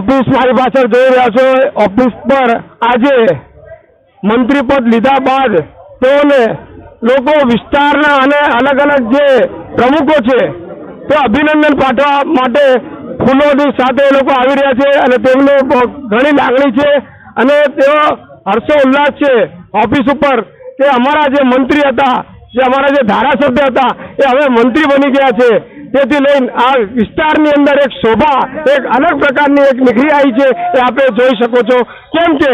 Office મારી પાછળ જોઈ રહ્યા છો. ઓફિસ પર આજે મંત્રી પદ લીધા બાદ તેઓને લોકો વિસ્તારના અને અલગ અલગ જે પ્રમુખો છે, તે અભિનંદન પાઠવા માટે ફૂલોની સાથે એ લોકો આવી રહ્યા છે અને તેમને ઘણી લાગણી છે અને તેઓ હર્ષો ઉલ્લાસ છે ઓફિસ ઉપર કે અમારા જે મંત્રી હતા, જે અમારા જે ધારાસભ્ય હતા, એ હવે મંત્રી બની ગયા છે. તેથી લઈને આ વિસ્તારની અંદર એક શોભા, એક અલગ પ્રકારની એક નીકળી આવી છે એ આપણે જોઈ શકો છો. કેમ કે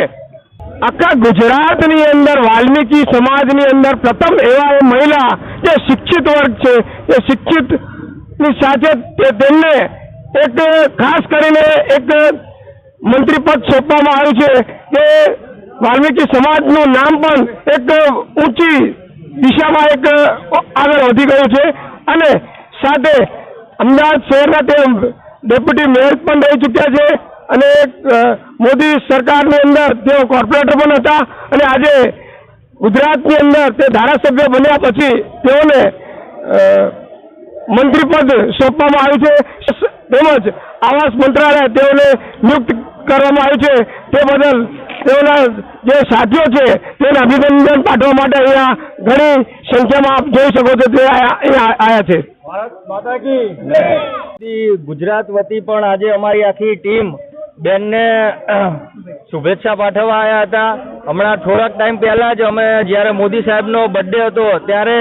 આખા ગુજરાતની અંદર, વાલ્મીકી સમાજની અંદર પ્રથમ એવા મહિલા જે શિક્ષિત વર્ગ છે, એ શિક્ષિતની સાથે તેમને એક ખાસ કરીને એક મંત્રી પદ સોંપવામાં આવ્યું છે કે વાલ્મીકી સમાજનું નામ પણ એક ઊંચી દિશામાં એક આગળ વધી ગયું છે. અને સાથે અમદાવાદ શહેરના તે ડેપ્યુટી મેયર પણ રહી ચૂક્યા છે અને મોદી સરકારની અંદર તેઓ કોર્પોરેટર પણ હતા અને આજે ગુજરાતની અંદર તે ધારાસભ્ય બન્યા પછી તેઓને મંત્રીપદ સોંપવામાં આવ્યું છે. તેમજ આવાસ મંત્રાલય તેઓને નિયુક્ત કરવામાં આવ્યું છે. તે બદલ તેઓના જે સાથીઓ છે તેને અભિનંદન પાઠવા માટે અહીંયા ઘણી સંખ્યામાં આપ જોઈ શકો છો. તે અહીંયા આવ્યા છે. જી, ગુજરાત વતી પણ આજે અમારી આખી ટીમ બેનને શુભેચ્છા પાઠવવા આવ્યા હતા. હમણાં થોડાક ટાઈમ પહેલા જ અમે જ્યારે મોદી સાહેબનો બર્થડે હતો ત્યારે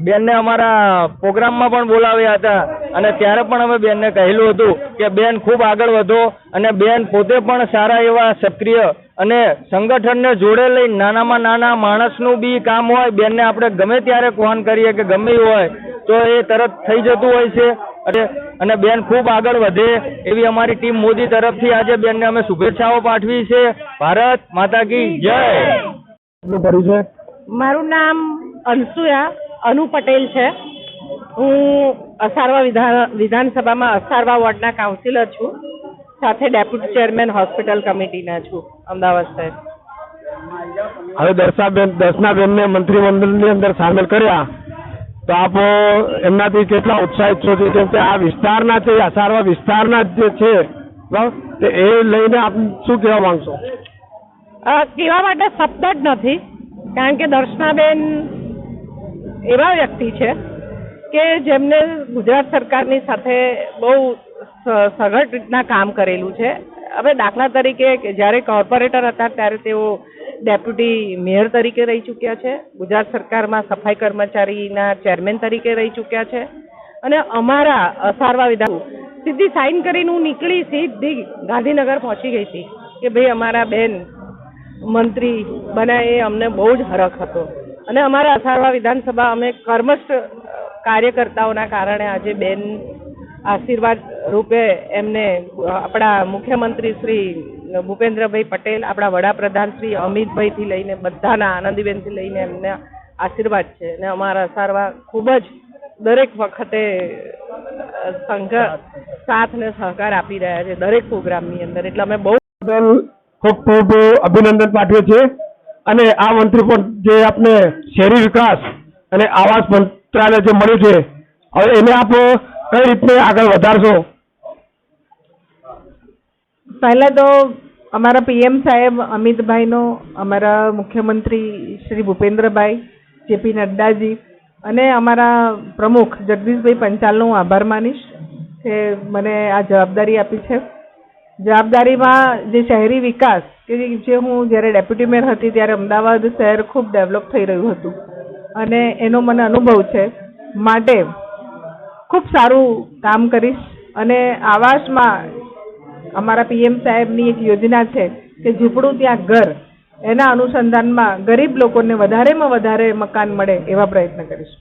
બેનને અમારા પ્રોગ્રામમાં પણ બોલાવ્યા હતા. અને ત્યારે પણ અમે બેનને કહેલું હતું કે બેન ખૂબ આગળ વધો અને બેન પોતે પણ સારા એવા સક્રિય અને સંગઠનને જોડે લઈ નાનામાં નાના માણસનું બી કામ હોય બેનને આપણે ગમે ત્યારે કોન કરીએ કે ગમે હોય તો એ તરત થઈ જતું હોય છે. અને અને બેન ખૂબ આગળ વધે એવી અમારી ટીમ મોદી તરફથી આજે બેનને અમે શુભેચ્છાઓ પાઠવી છે. ભારત માતા કી જય. પરિચય મારું નામ અનસુયા અનુ પટેલ છે. હું અસારવા વિધાન વિધાનસભામાં અસારવા વોર્ડના કાઉન્સિલર છું. સાથે ડેપ્યુટી ચેરમેન હોસ્પિટલ કમિટીના છું અમદાવાદ સાહેબ. હવે દર્શાબેન દર્શનાબેનને મંત્રીમંડળની અંદર સામેલ કર્યા. તો આપ એમનાથી કેટલા ઉત્સાહિત છો છે? કેમ કે આ વિસ્તારના છે અસારવા વિસ્તારના જે છે તે એ લઈને આપ શું કહેવા માંગશો? કહેવા માટે શબ્દ જ નથી. કારણ કે દર્શનાબેન એવા વ્યક્તિ છે કે જેમને ગુજરાત સરકારની સાથે બહુ સઘળ રીતના કામ કરેલું છે. હવે દાખલા તરીકે જ્યારે કોર્પોરેટર હતા ત્યારે તેઓ ડેપ્યુટી મેયર તરીકે રહી ચૂક્યા છે. ગુજરાત સરકારમાં સફાઈ કર્મચારીના ચેરમેન તરીકે રહી ચૂક્યા છે. અને અમારા અસારવા વિધાન સીધી સાઇન કરીને હું નીકળી સીધી ગાંધીનગર પહોંચી ગઈ હતી કે ભાઈ અમારા બેન મંત્રી બન્યા એ અમને બહુ જ હરખ હતો. અને અમારા અસારવા વિધાનસભા અમે કર્મસ્થ કાર્યકર્તાઓના કારણે આજે બેન આશીર્વાદ રૂપે એમને આપણા મુખ્યમંત્રી શ્રી ભૂપેન્દ્રભાઈ પટેલ આપણા વડાપ્રધાન શ્રી અમિતભાઈથી લઈને બધાના આનંદીબેનથી લઈને એમને આશીર્વાદ છે. અને અમારા સારવા ખૂબ જ દરેક વખતે સંઘ સાથ ને સહકાર આપી રહ્યા છે દરેક પ્રોગ્રામની અંદર. એટલે અમે બહુ બદલ ખૂબ ખૂબ અભિનંદન પાઠવે છે અને આ મંત્રી પણ જે આપને શહેરી વિકાસ અને આવાસ મંત્રાલય જે મળ્યું છે હવે એને આપ કઈ રીતે આગળ વધારશો? પહેલા તો અમારા પીએમ સાહેબ અમિતભાઈનો, અમારા મુખ્યમંત્રી શ્રી ભૂપેન્દ્રભાઈ, જેપી નડ્ડાજી અને અમારા પ્રમુખ જગદીશભાઈ પંચાલનો હું આભાર માનીશ કે મને આ જવાબદારી આપી છે. જવાબદારીમાં જે શહેરી વિકાસ કે જે હું જ્યારે ડેપ્યુટી મેયર હતી ત્યારે અમદાવાદ શહેર ખૂબ ડેવલપ થઈ રહ્યું હતું અને એનો મને અનુભવ છે. માટે ખૂબ સારું કામ કરીશ અને આવાસમાં અમારા પીએમ સાહેબની એક યોજના છે કે ઝૂંપડું ત્યાં ઘર, એના અનુસંધાનમાં ગરીબ લોકોને વધારેમાં વધારે મકાન મળે એવા પ્રયત્ન કરીશ.